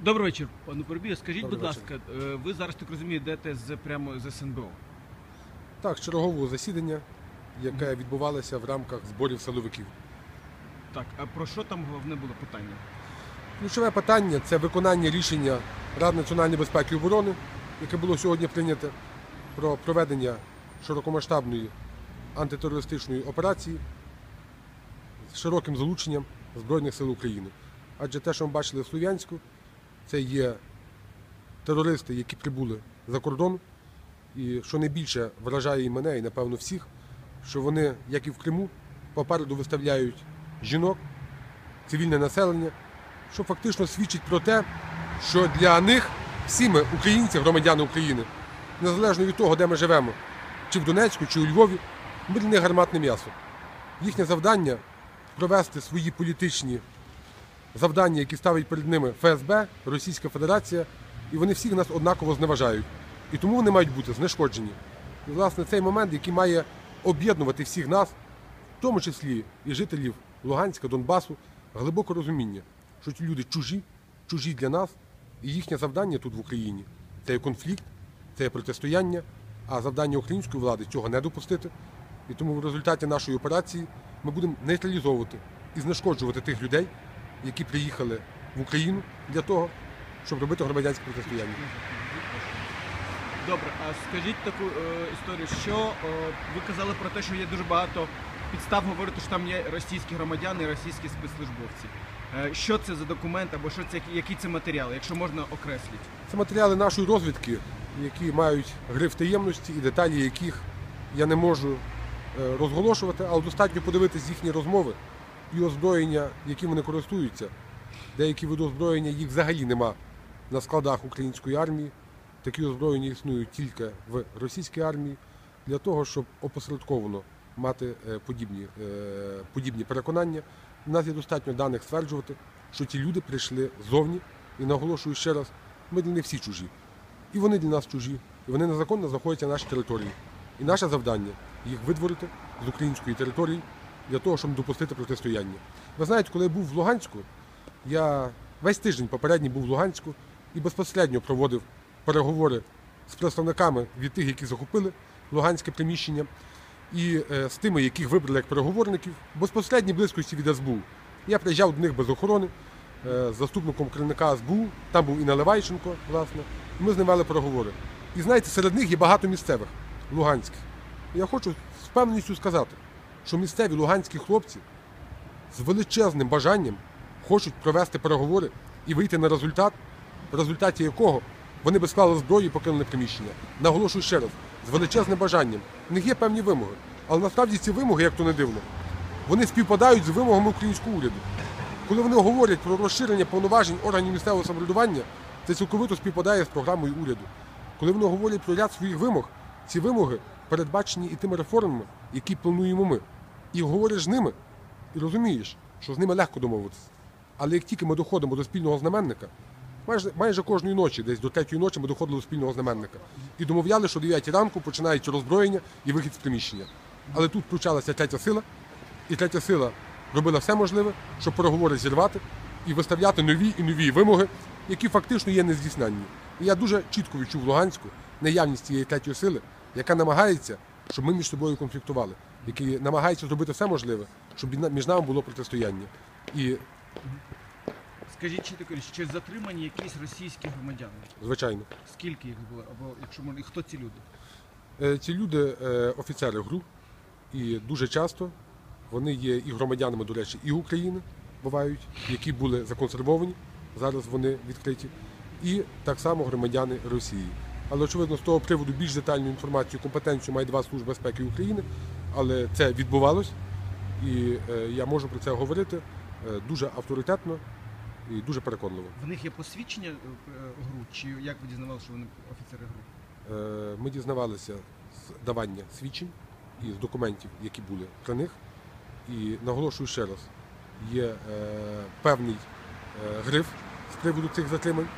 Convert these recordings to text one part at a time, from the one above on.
Добрий вечір, пане Порбію. Скажіть, Добрий будь вечір. ласка, е, ви зараз так розумію, йдете з прямо з СНБО. Так, чергового засідання, яке відбувалося в рамках зборів силовиків. Так, а про що там головне було питання? Ключове питання це виконання рішення Ради національної безпеки і оборони, яке було сьогодні прийнято про проведення широкомасштабної антитерористичної операції з широким залученням Збройних сил України. Адже те, що ми бачили в Слов'янську, це є терористи, які прибули за кордон. І що найбільше вражає і мене, і напевно всіх, що вони, як і в Криму, попереду виставляють жінок, цивільне населення, що фактично свідчить про те, що для них всі ми, українці, громадяни України, незалежно від того, де ми живемо, чи в Донецьку, чи у Львові, ми для них гарматне м'ясо. Їхнє завдання провести свої політичні завдання, які ставить перед ними ФСБ, Російська Федерація, і вони всіх нас однаково зневажають. І тому вони мають бути знешкоджені. І, власне, цей момент, який має об'єднувати всіх нас, в тому числі і жителів Луганська, Донбасу, глибоке розуміння, що ті люди чужі, чужі для нас, і їхнє завдання тут в Україні це є конфлікт, це є протистояння, а завдання української влади цього не допустити. І тому в результаті нашої операції ми будемо нейтралізовувати і знешкоджувати тих людей, які приїхали в Україну для того, щоб робити громадянське протистояння. Добре, а скажіть таку е, історію, що е, ви казали про те, що є дуже багато підстав говорити, що там є російські громадяни і російські спецслужбовці. Е, що це за документ або що це який це матеріал, якщо можна окреслити? Це матеріали нашої розвідки, які мають гриф таємності і деталі яких я не можу е, розголошувати, але достатньо подивитись їхні розмови і озброєння, яким вони користуються. Деякі види озброєння їх взагалі нема на складах української армії. Такі озброєння існують тільки в російській армії для того, щоб опосередковано мати е, подібні, е, подібні переконання. У нас є достатньо даних стверджувати, що ті люди прийшли ззовні, і наголошую ще раз, ми для них всі чужі. І вони для нас чужі, і вони незаконно знаходяться на нашій території. І наше завдання їх видворити з української території для того, щоб допустити протистояння. Ви знаєте, коли я був в Луганську, я весь тиждень попередній був в Луганську і безпосередньо проводив переговори з представниками від тих, які захопили Луганське приміщення, і е, з тими, яких вибрали як переговорників, безпосередній близькості від СБУ. Я приїжджав до них без охорони е, з заступником керівника СБУ, там був і Наливайченко, власне, ми з ним вели переговори. І знаєте, серед них є багато місцевих луганських. Я хочу з впевненістю сказати, що місцеві луганські хлопці з величезним бажанням хочуть провести переговори і вийти на результат, в результаті якого вони би склали зброю і покинули приміщення. Наголошую ще раз, з величезним бажанням. В них є певні вимоги. Але насправді ці вимоги, як то не дивно, вони співпадають з вимогами українського уряду. Коли вони говорять про розширення повноважень органів місцевого самоврядування, це цілковито співпадає з програмою уряду. Коли вони говорять про ряд своїх вимог, ці вимоги передбачені і тими реформами, які плануємо ми. І говориш з ними, і розумієш, що з ними легко домовитися. Але як тільки ми доходимо до спільного знаменника, майже, майже кожної ночі, десь до третьої ночі, ми доходили до спільного знаменника. І домовляли, що о 9 ранку починається роззброєння і вихід з приміщення. Але тут включалася третя сила, і третя сила робила все можливе, щоб переговори зірвати і виставляти нові і нові вимоги, які фактично є нездійсненні. І я дуже чітко відчув в Луганську наявність цієї третьої сили, яка намагається, щоб ми між собою конфліктували, які намагається зробити все можливе, щоб між нами було протистояння. І, Скажіть, чи таке, чи затримані якісь російські громадяни? звичайно, Скільки їх було? Або якщо можна, і хто ці люди? Е, Ці люди е, офіцери ГРУ, і дуже часто вони є і громадянами, до речі, і України бувають, які були законсервовані, зараз вони відкриті, і так само громадяни Росії. Але очевидно, з того приводу більш детальну інформацію, компетенцію має два служби безпеки України, але це відбувалось, і е, я можу про це говорити е, дуже авторитетно і дуже переконливо. В них є посвідчення е, ГРУ, чи як ви дізнавалися, що вони офіцери ГРУ? Ми дізнавалися з давання свідчень і з документів, які були при них. І наголошую ще раз, є певний гриф з приводу цих затримань.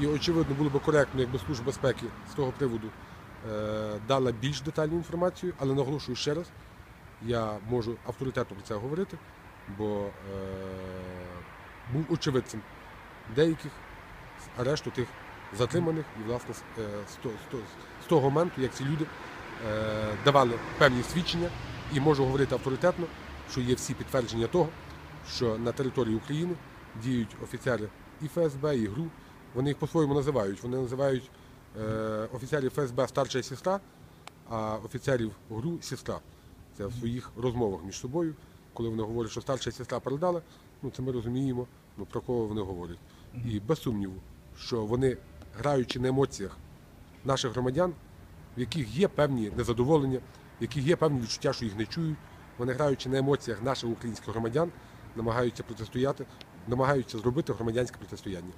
І очевидно було б коректно, якби Служба безпеки з того приводу дала більш детальну інформацію, але наголошую ще раз, я можу авторитетно про це говорити, бо е, був очевидцем деяких арешту тих затриманих і власне з, е, того моменту, як ці люди е, давали певні свідчення, і можу говорити авторитетно, що є всі підтвердження того, що на території України діють офіцери і ФСБ, і ГРУ. Вони їх по-своєму називають. Вони називають е, офіцерів ФСБ старша сестра, а офіцерів ГРУ сестра. Це в своїх розмовах між собою, коли вони говорять, що старша сестра передала, ну це ми розуміємо, ну, про кого вони говорять. І без сумніву, що вони, граючи на емоціях наших громадян, в яких є певні незадоволення, в яких є певні відчуття, що їх не чують, вони граючи на емоціях наших українських громадян, намагаються протистояти, намагаються зробити громадянське протистояння.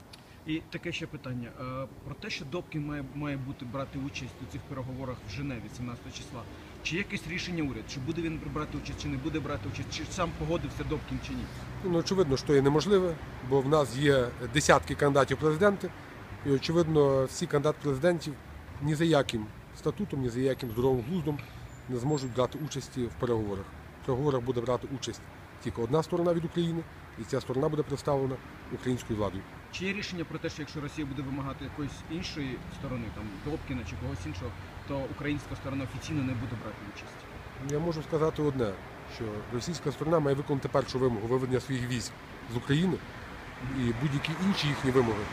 І таке ще питання е, про те, що Добкін має, має бути брати участь у цих переговорах в Женеві 17 числа. Чи є якесь рішення уряд? Чи буде він брати участь, чи не буде брати участь, чи сам погодився Добкін чи ні? Ну, очевидно, що є неможливе, бо в нас є десятки кандидатів президенти, і очевидно, всі кандидати президентів ні за яким статутом, ні за яким здоровим глуздом не зможуть брати участі в переговорах. В переговорах буде брати участь тільки одна сторона від України, і ця сторона буде представлена українською владою. Чи є рішення про те, що якщо Росія буде вимагати якоїсь іншої сторони, там Добкіна чи когось іншого, то українська сторона офіційно не буде брати участь? Я можу сказати одне, що російська сторона має виконати першу вимогу виведення своїх військ з України, і будь-які інші їхні вимоги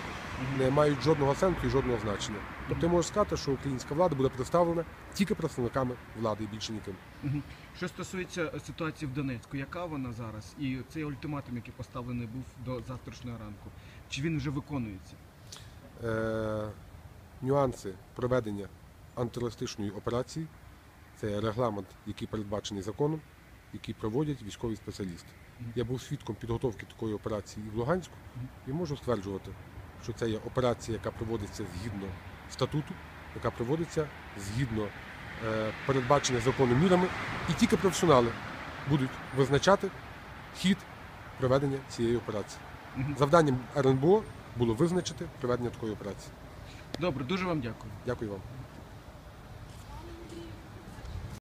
не мають жодного сенсу і жодного значення. Тобто я можу сказати, що українська влада буде представлена тільки представниками влади і більше ніким. Що стосується ситуації в Донецьку, яка вона зараз? І цей ультиматум, який поставлений був до завтрашнього ранку, чи він вже виконується? Е, нюанси проведення антитерористичної операції це регламент, який передбачений законом, який проводять військові спеціалісти. Я був свідком підготовки такої операції і в Луганську і можу стверджувати, що це є операція, яка проводиться згідно статуту, яка проводиться згідно е, передбачених законом мірами, і тільки професіонали будуть визначати хід проведення цієї операції. Завданням РНБО було визначити проведення такої операції. Добре, дуже вам дякую. Дякую вам.